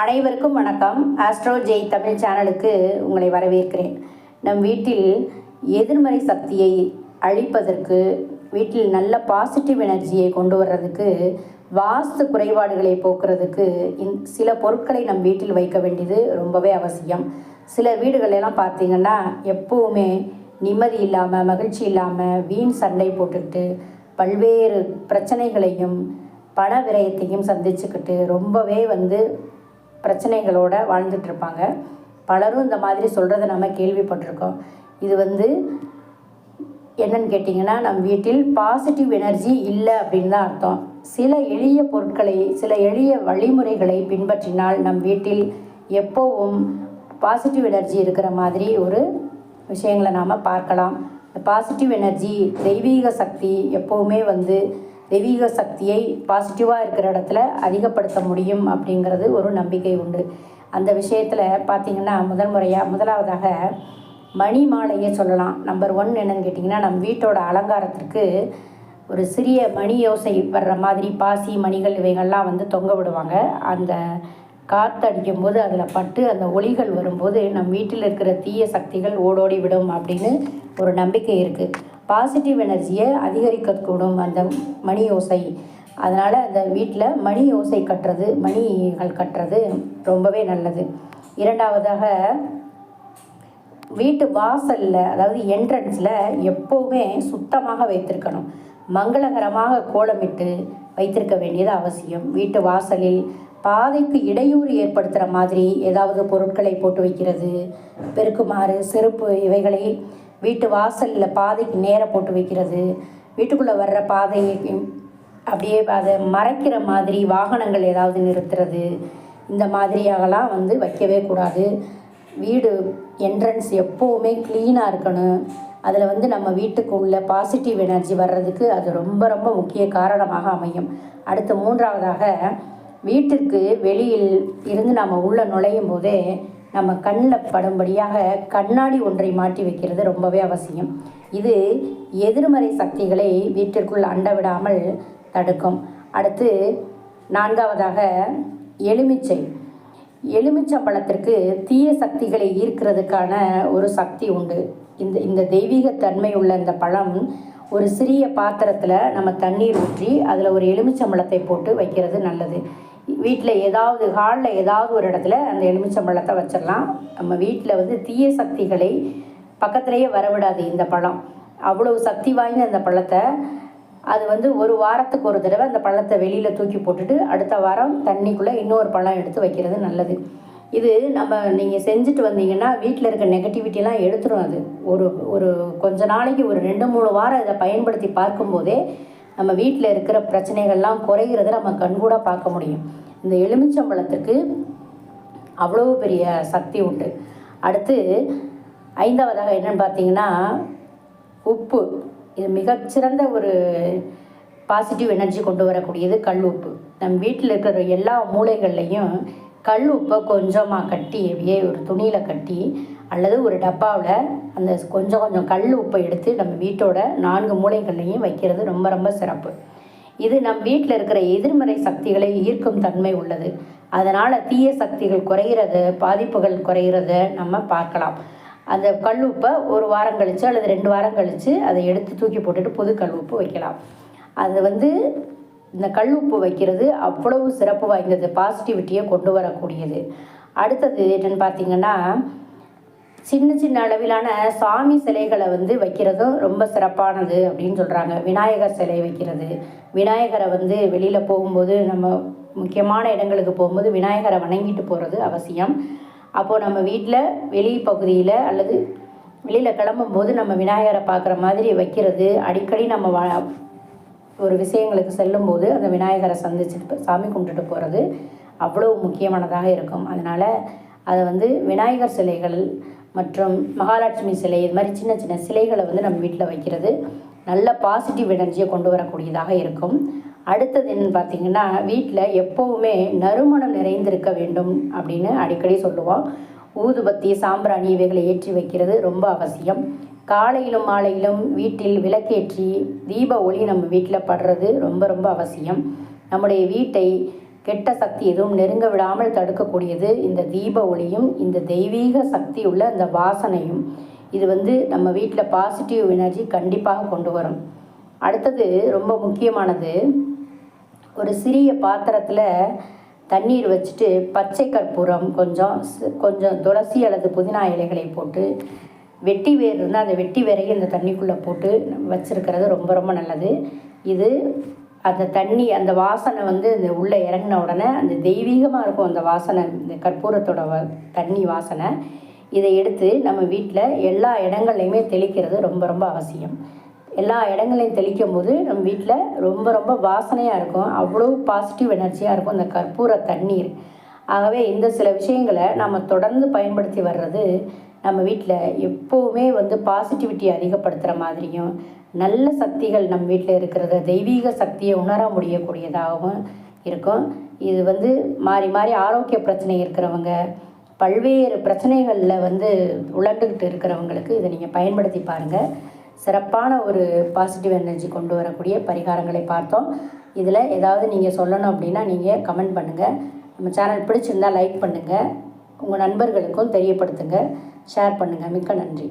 அனைவருக்கும் வணக்கம். ஆஸ்ட்ரோ ஜெய் தமிழ் சேனலுக்கு உங்களை வரவேற்கிறேன். நம் வீட்டில் எதிர்மறை சக்தியை அழிப்பதற்கு வீட்டில் நல்ல பாசிட்டிவ் எனர்ஜியை கொண்டு வர்றதுக்கு வாஸ்து குறைபாடுகளை போக்குறதுக்கு இந் சில பொருட்களை நம் வீட்டில் வைக்க வேண்டியது ரொம்பவே அவசியம். சில வீடுகளெல்லாம் பார்த்தீங்கன்னா எப்போவுமே நிம்மதி இல்லாமல் மகிழ்ச்சி இல்லாமல் வீண் சண்டை போட்டுக்கிட்டு பல்வேறு பிரச்சனைகளையும் பண விரயத்தையும் சந்திச்சுக்கிட்டு ரொம்பவே வந்து பிரச்சனைகளோடு வாழ்ந்துட்டுருப்பாங்க பலரும் இந்த மாதிரி சொல்கிறத நம்ம கேள்விப்பட்டிருக்கோம். இது வந்து என்னன்னு கேட்டிங்கன்னா நம் வீட்டில் பாசிட்டிவ் எனர்ஜி இல்லை அப்படின்னு தான் அர்த்தம். சில எளிய பொருட்களை சில எளிய வழிமுறைகளை பின்பற்றினால் நம் வீட்டில் எப்போவும் பாசிட்டிவ் எனர்ஜி இருக்கிற மாதிரி ஒரு விஷயங்களை நாம் பார்க்கலாம். பாசிட்டிவ் எனர்ஜி தெய்வீக சக்தி எப்போவுமே வந்து தெய்வீக சக்தியை பாசிட்டிவாக இருக்கிற இடத்துல அதிகப்படுத்த முடியும் அப்படிங்கிறது ஒரு நம்பிக்கை உண்டு. அந்த விஷயத்தில் பார்த்திங்கன்னா முதல் முறையாக முதலாவதாக மணி மாலையே சொல்லலாம். நம்பர் ஒன் என்னன்னு கேட்டிங்கன்னா நம்ம வீட்டோட அலங்காரத்திற்கு ஒரு சிறிய மணி யோசை வர்ற மாதிரி பாசி மணிகள் இவைகள்லாம் வந்து தொங்க விடுவாங்க. அந்த காற்று அடிக்கும்போது அதில் பட்டு அந்த ஒளிகள் வரும்போது நம் வீட்டில் இருக்கிற தீய சக்திகள் ஓடோடி விடும் அப்படின்னு ஒரு நம்பிக்கை இருக்குது பாசிட்டிவ் எனர்ஜியை அதிகரிக்கக்கூடும் அந்த மணி ஓசை. அதனால் அந்த வீட்டில் மணி ஓசை கட்டுறது மணிகள் கட்டுறது ரொம்பவே நல்லது. இரண்டாவதாக வீட்டு வாசலில் அதாவது என்ட்ரன்ஸில் எப்போவுமே சுத்தமாக வைத்திருக்கணும். மங்களகரமாக கோலமிட்டு வைத்திருக்க வேண்டியது அவசியம். வீட்டு வாசலில் பாதைக்கு இடையூறு ஏற்படுத்துகிற மாதிரி ஏதாவது பொருட்களை போட்டு வைக்கிறது பெருக்குமாறு செருப்பு இவைகளை வீட்டு வாசலில் பாதைக்கு நேராக போட்டு வைக்கிறது. வீட்டுக்குள்ளே வர்ற பாதைக்கு அப்படியே அதை மறைக்கிற மாதிரி வாகனங்கள் ஏதாவது நிறுத்துறது. இந்த மாதிரியாகலாம் வந்து வைக்கவே கூடாது. வீடு என்ட்ரன்ஸ் எப்போவுமே க்ளீனாக இருக்கணும். அதில் வந்து நம்ம வீட்டுக்கு உள்ள பாசிட்டிவ் எனர்ஜி வர்றதுக்கு அது ரொம்ப ரொம்ப முக்கிய காரணமாக அமையும். அடுத்து மூன்றாவதாக வீட்டிற்கு வெளியில் இருந்து நம்ம உள்ளே நுழையும் போதே நம்ம கண்ணில் படும்படியாக கண்ணாடி ஒன்றை மாட்டி வைக்கிறது ரொம்பவே அவசியம். இது எதிர்மறை சக்திகளை வீட்டிற்குள் அண்ட விடாமல் தடுக்கும். அடுத்து நான்காவதாக எலுமிச்சை. எலுமிச்சை பழத்திற்கு தீய சக்திகளை ஈர்க்கிறதுக்கான ஒரு சக்தி உண்டு. இந்த இந்த தெய்வீக தன்மை உள்ள இந்த பழம் ஒரு சிறிய பாத்திரத்தில் நம்ம தண்ணீர் ஊற்றி அதில் ஒரு எலுமிச்சம்பழத்தை போட்டு வைக்கிறது நல்லது. வீட்டில் ஏதாவது ஹாலில் ஏதாவது ஒரு இடத்துல அந்த எலுமிச்சம்பழத்தை வச்சிடலாம். நம்ம வீட்டில் வந்து தீய சக்திகளை பக்கத்துலேயே வரவிடாது இந்த பழம். அவ்வளவு சக்தி வாய்ந்த அந்த பழத்தை அது வந்து ஒரு வாரத்துக்கு ஒரு தடவை அந்த பழத்தை வெளியில் தூக்கி போட்டுட்டு அடுத்த வாரம் தண்ணிக்குள்ளே இன்னொரு பழம் எடுத்து வைக்கிறது நல்லது. இது நம்ம நீங்கள் செஞ்சுட்டு வந்தீங்கன்னா வீட்டில் இருக்க நெகட்டிவிட்டிலாம் எடுத்துரும் அது. ஒரு ஒரு கொஞ்ச நாளைக்கு ஒரு ரெண்டு மூணு வாரம் இதை பயன்படுத்தி பார்க்கும்போதே நம்ம வீட்டில் இருக்கிற பிரச்சனைகள்லாம் குறைகிறத நம்ம கண்கூட பார்க்க முடியும். இந்த எலுமிச்சம்பழத்துக்கு அவ்வளோ பெரிய சக்தி உண்டு. அடுத்து ஐந்தாவதாக என்னென்னு பார்த்தீங்கன்னா உப்பு. இது மிகச்சிறந்த ஒரு பாசிட்டிவ் எனர்ஜி கொண்டு வரக்கூடியது கல் உப்பு. நம் வீட்டில் இருக்கிற எல்லா மூளைகள்லையும் கல் உப்பை கொஞ்சமாக கட்டி அப்படியே ஒரு துணியில் கட்டி அல்லது ஒரு டப்பாவில் அந்த கொஞ்சம் கொஞ்சம் கல் உப்பை எடுத்து நம்ம வீட்டோட நான்கு மூளைகள்லையும் வைக்கிறது ரொம்ப ரொம்ப சிறப்பு. இது நம் வீட்டில் இருக்கிற எதிர்மறை சக்திகளை ஈர்க்கும் தன்மை உள்ளது. அதனால் தீய சக்திகள் குறைகிறது பாதிப்புகள் குறைகிறத நம்ம பார்க்கலாம். அந்த கல்லுப்பை ஒரு வாரம் கழித்து அல்லது ரெண்டு வாரம் கழித்து அதை எடுத்து தூக்கி போட்டுட்டு புது கல்லுப்பு வைக்கலாம். அது வந்து இந்த கல் உப்பு வைக்கிறது அவ்வளவு சிறப்பு வாய்ந்தது பாசிட்டிவிட்டியை கொண்டு வரக்கூடியது. அடுத்தது என்னென்னு பார்த்தீங்கன்னா சின்ன சின்ன அளவிலான சாமி சிலைகளை வந்து வைக்கிறதும் ரொம்ப சிறப்பானது அப்படின்னு சொல்கிறாங்க விநாயகர் சிலை வைக்கிறது. விநாயகரை வந்து வெளியில் போகும்போது நம்ம முக்கியமான இடங்களுக்கு போகும்போது விநாயகரை வணங்கிட்டு போகிறது அவசியம். அப்போது நம்ம வீட்டில் வெளி பகுதியில் அல்லது வெளியில் கிளம்பும்போது நம்ம விநாயகரை பார்க்குற மாதிரி வைக்கிறது. அடிக்கடி நம்ம வ ஒரு விஷயங்களுக்கு செல்லும்போது அந்த விநாயகரை சந்திச்சுட்டு சாமி கும்பிட்டுட்டு போகிறது அவ்வளோ முக்கியமானதாக இருக்கும். அதனால் அதை வந்து விநாயகர் சிலைகள் மற்றும் மகாலட்சுமி சிலை இது மாதிரி சின்ன சின்ன சிலைகளை வந்து நம்ம வீட்டில் வைக்கிறது நல்ல பாசிட்டிவ் எனர்ஜியை கொண்டு வரக்கூடியதாக இருக்கும். அடுத்தது என்னன்னு பார்த்தீங்கன்னா வீட்டில் எப்போவுமே நறுமணம் நிறைந்திருக்க வேண்டும் அப்படின்னு அடிக்கடி சொல்லுவோம். ஊதுபத்தி சாம்பிராணி இவைகளை ஏற்றி வைக்கிறது ரொம்ப அவசியம். காலையிலும் மாலையிலும் வீட்டில் விளக்கேற்றி தீப ஒளி நம்ம வீட்டில் படுறது ரொம்ப ரொம்ப அவசியம். நம்முடைய வீட்டை கெட்ட சக்தி எதுவும் நெருங்க விடாமல் தடுக்கக்கூடியது இந்த தீப ஒளியும் இந்த தெய்வீக சக்தி உள்ள இந்த வாசனையும். இது வந்து நம்ம வீட்டில் பாசிட்டிவ் எனர்ஜி கண்டிப்பாக கொண்டு வரும். அடுத்தது ரொம்ப முக்கியமானது ஒரு சிறிய பாத்திரத்தில் தண்ணீர் வச்சுட்டு பச்சை கற்பூரம் கொஞ்சம் கொஞ்சம் துளசி அல்லது புதினா இலைகளை போட்டு வெட்டி வேர் இருந்தால் அந்த வெட்டி வேரையும் இந்த தண்ணிக்குள்ளே போட்டு வச்சுருக்கிறது ரொம்ப ரொம்ப நல்லது. இது அந்த தண்ணி அந்த வாசனை வந்து இந்த உள்ளே இறங்கின உடனே அந்த தெய்வீகமாக இருக்கும் அந்த வாசனை இந்த கற்பூரத்தோட வ தண்ணி வாசனை. இதை எடுத்து நம்ம வீட்டில் எல்லா இடங்கள்லையுமே தெளிக்கிறது ரொம்ப ரொம்ப அவசியம். எல்லா இடங்களையும் தெளிக்கும் போது நம்ம வீட்டில் ரொம்ப ரொம்ப வாசனையாக இருக்கும். அவ்வளோ பாசிட்டிவ் எனர்ஜியாக இருக்கும் இந்த கற்பூர தண்ணீர். ஆகவே இந்த சில விஷயங்களை நம்ம தொடர்ந்து பயன்படுத்தி வர்றது நம்ம வீட்டில் எப்போவுமே வந்து பாசிட்டிவிட்டி அதிகப்படுத்துகிற மாதிரியும் நல்ல சக்திகள் நம்ம வீட்டில் இருக்கிறத தெய்வீக சக்தியை உணர முடியக்கூடியதாகவும் இருக்கும். இது வந்து மாறி மாறி ஆரோக்கிய பிரச்சனை இருக்கிறவங்க பல்வேறு பிரச்சனைகளில் வந்து உழண்டுக்கிட்டு இருக்கிறவங்களுக்கு இதை நீங்கள் பயன்படுத்தி பாருங்கள் சிறப்பான ஒரு பாசிட்டிவ் எனர்ஜி கொண்டு வரக்கூடிய பரிகாரங்களை பார்த்தோம். இதில் ஏதாவது நீங்கள் சொல்லணும் அப்படின்னா நீங்கள் கமெண்ட் பண்ணுங்கள் நம்ம சேனல் பிடிச்சிருந்தா லைக் பண்ணுங்கள் உங்கள் நண்பர்களுக்கும் தெரியப்படுத்துங்க. ஷேர் பண்ணுங்கள் மிக்க நன்றி.